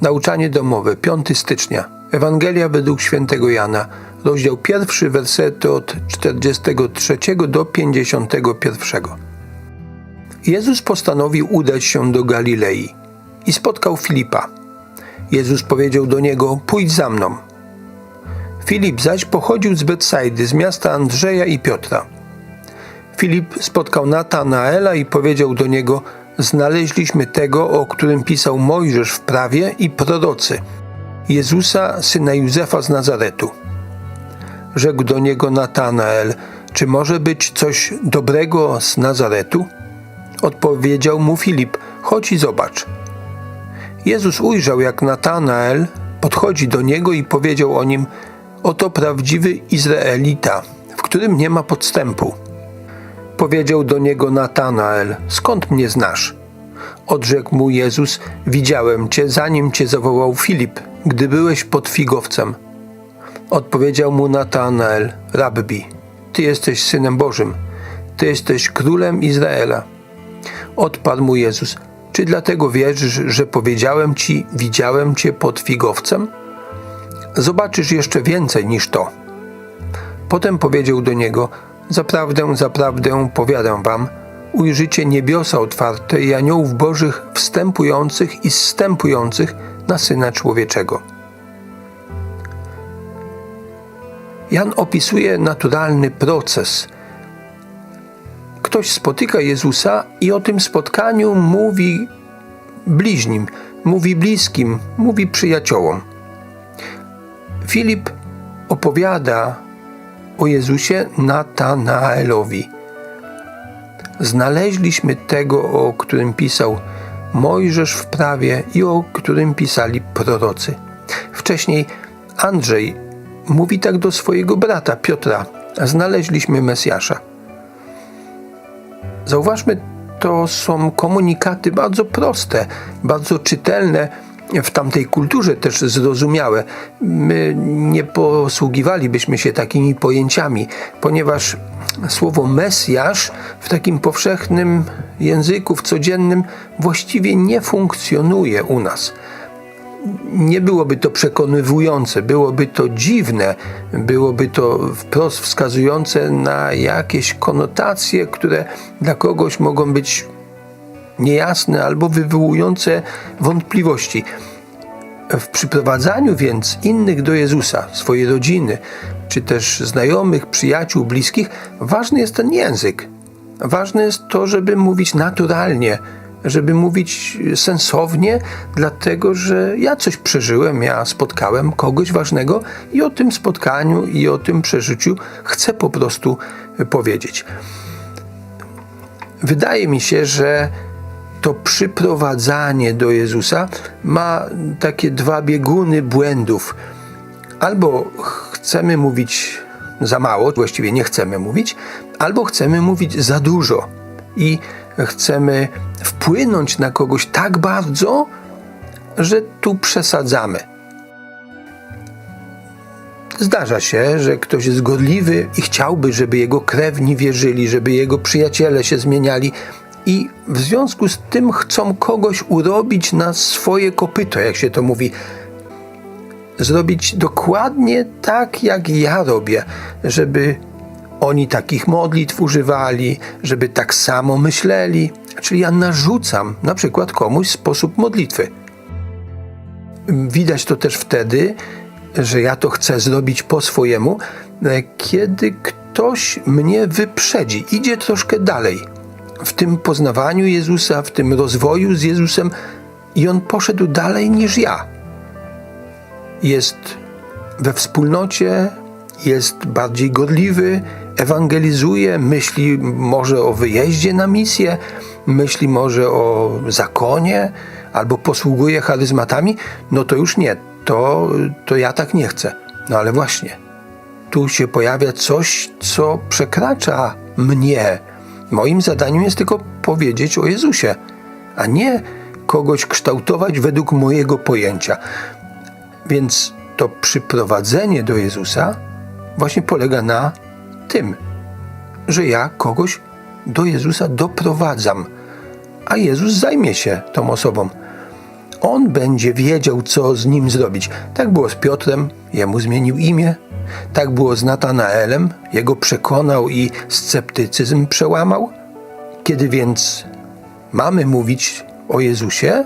Nauczanie domowe, 5 stycznia. Ewangelia według świętego Jana, rozdział 1, wersety od 43 do 51. Jezus postanowił udać się do Galilei i spotkał Filipa. Jezus powiedział do niego: Pójdź za mną. Filip zaś pochodził z Betsajdy, z miasta Andrzeja i Piotra. Filip spotkał Natanaela i powiedział do niego: Znaleźliśmy tego, o którym pisał Mojżesz w prawie i prorocy, Jezusa, syna Józefa z Nazaretu. Rzekł do niego Natanael: Czy może być coś dobrego z Nazaretu? Odpowiedział mu Filip: Chodź i zobacz. Jezus ujrzał, jak Natanael podchodzi do niego i powiedział o nim: Oto prawdziwy Izraelita, w którym nie ma podstępu. Powiedział do niego Natanael: Skąd mnie znasz? Odrzekł mu Jezus: Widziałem cię, zanim cię zawołał Filip, gdy byłeś pod figowcem. Odpowiedział mu Natanael: Rabbi, ty jesteś synem Bożym, ty jesteś królem Izraela. Odparł mu Jezus: Czy dlatego wierzysz, że powiedziałem ci, widziałem cię pod figowcem? Zobaczysz jeszcze więcej niż to. Potem powiedział do niego: Zaprawdę, zaprawdę powiadam wam, ujrzycie niebiosa otwarte i aniołów bożych wstępujących i zstępujących na Syna Człowieczego. Jan opisuje naturalny proces. Ktoś spotyka Jezusa i o tym spotkaniu mówi bliźnim, mówi bliskim, mówi przyjaciołom. Filip opowiada o Jezusie Natanaelowi. Znaleźliśmy tego, o którym pisał Mojżesz w prawie i o którym pisali prorocy. Wcześniej Andrzej mówi tak do swojego brata Piotra: Znaleźliśmy Mesjasza. Zauważmy, to są komunikaty bardzo proste, bardzo czytelne, w tamtej kulturze też zrozumiałe. My nie posługiwalibyśmy się takimi pojęciami, ponieważ słowo Mesjasz w takim powszechnym języku, w codziennym, właściwie nie funkcjonuje u nas. Nie byłoby to przekonywujące, byłoby to dziwne, byłoby to wprost wskazujące na jakieś konotacje, które dla kogoś mogą być niejasne albo wywołujące wątpliwości. W przyprowadzaniu więc innych do Jezusa, swojej rodziny, czy też znajomych, przyjaciół, bliskich, ważny jest ten język. Ważne jest to, żeby mówić naturalnie, żeby mówić sensownie, dlatego że ja coś przeżyłem, ja spotkałem kogoś ważnego i o tym spotkaniu i o tym przeżyciu chcę po prostu powiedzieć. Wydaje mi się, że to przyprowadzanie do Jezusa ma takie dwa bieguny błędów. Albo chcemy mówić za mało, właściwie nie chcemy mówić, albo chcemy mówić za dużo i chcemy wpłynąć na kogoś tak bardzo, że tu przesadzamy. Zdarza się, że ktoś jest godliwy i chciałby, żeby jego krewni wierzyli, żeby jego przyjaciele się zmieniali, i w związku z tym chcą kogoś urobić na swoje kopyto, jak się to mówi. Zrobić dokładnie tak, jak ja robię, żeby oni takich modlitw używali, żeby tak samo myśleli. Czyli ja narzucam na przykład komuś sposób modlitwy. Widać to też wtedy, że ja to chcę zrobić po swojemu, kiedy ktoś mnie wyprzedzi, idzie troszkę dalej w tym poznawaniu Jezusa, w tym rozwoju z Jezusem i on poszedł dalej niż ja. Jest we wspólnocie, jest bardziej godliwy, ewangelizuje, myśli może o wyjeździe na misję, myśli może o zakonie, albo posługuje charyzmatami, no to już nie, to, to ja tak nie chcę. No ale właśnie, tu się pojawia coś, co przekracza mnie, Moim zadaniem jest tylko powiedzieć o Jezusie, a nie kogoś kształtować według mojego pojęcia. Więc to przyprowadzenie do Jezusa właśnie polega na tym, że ja kogoś do Jezusa doprowadzam, a Jezus zajmie się tą osobą. On będzie wiedział, co z nim zrobić. Tak było z Piotrem, jemu zmienił imię. Tak było z Natanaelem, jego przekonał i sceptycyzm przełamał. Kiedy więc mamy mówić o Jezusie,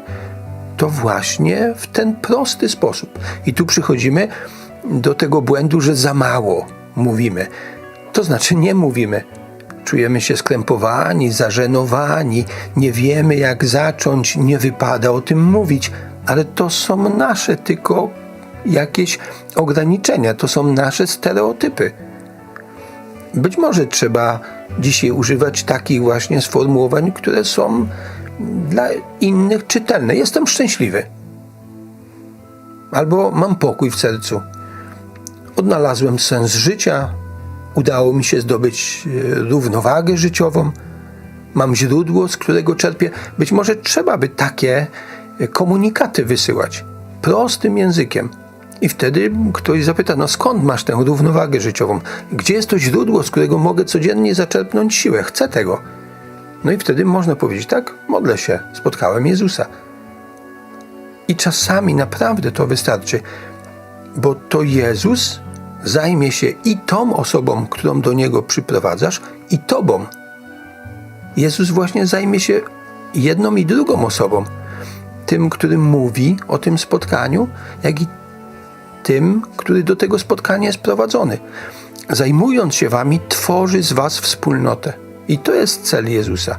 to właśnie w ten prosty sposób. I tu przychodzimy do tego błędu, że za mało mówimy. To znaczy nie mówimy. Czujemy się skrępowani, zażenowani, nie wiemy jak zacząć, nie wypada o tym mówić, ale to są nasze tylko jakieś ograniczenia, to są nasze stereotypy. Być może trzeba dzisiaj używać takich właśnie sformułowań, które są dla innych czytelne. Jestem szczęśliwy. Albo mam pokój w sercu. Odnalazłem sens życia. Udało mi się zdobyć e, równowagę życiową. Mam źródło, z którego czerpię. Być może trzeba by takie e, komunikaty wysyłać prostym językiem. I wtedy ktoś zapyta, no skąd masz tę równowagę życiową? Gdzie jest to źródło, z którego mogę codziennie zaczerpnąć siłę? Chcę tego. No i wtedy można powiedzieć, tak, modlę się, spotkałem Jezusa. I czasami naprawdę to wystarczy, bo to Jezus zajmie się i tą osobą, którą do Niego przyprowadzasz, i Tobą. Jezus właśnie zajmie się jedną i drugą osobą. Tym, który mówi o tym spotkaniu, jak i tym, który do tego spotkania jest prowadzony. Zajmując się wami, tworzy z was wspólnotę. I to jest cel Jezusa.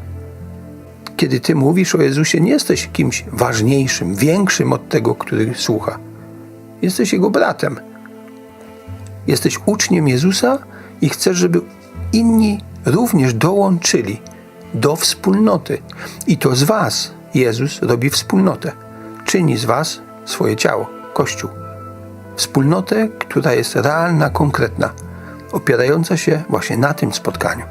Kiedy ty mówisz o Jezusie, nie jesteś kimś ważniejszym, większym od tego, który słucha. Jesteś jego bratem. Jesteś uczniem Jezusa i chcesz, żeby inni również dołączyli do wspólnoty. I to z was Jezus robi wspólnotę. Czyni z was swoje ciało, Kościół. Wspólnotę, która jest realna, konkretna, opierająca się właśnie na tym spotkaniu.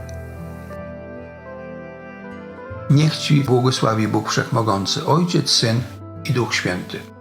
Niech Ci błogosławi Bóg Wszechmogący, Ojciec, Syn i Duch Święty.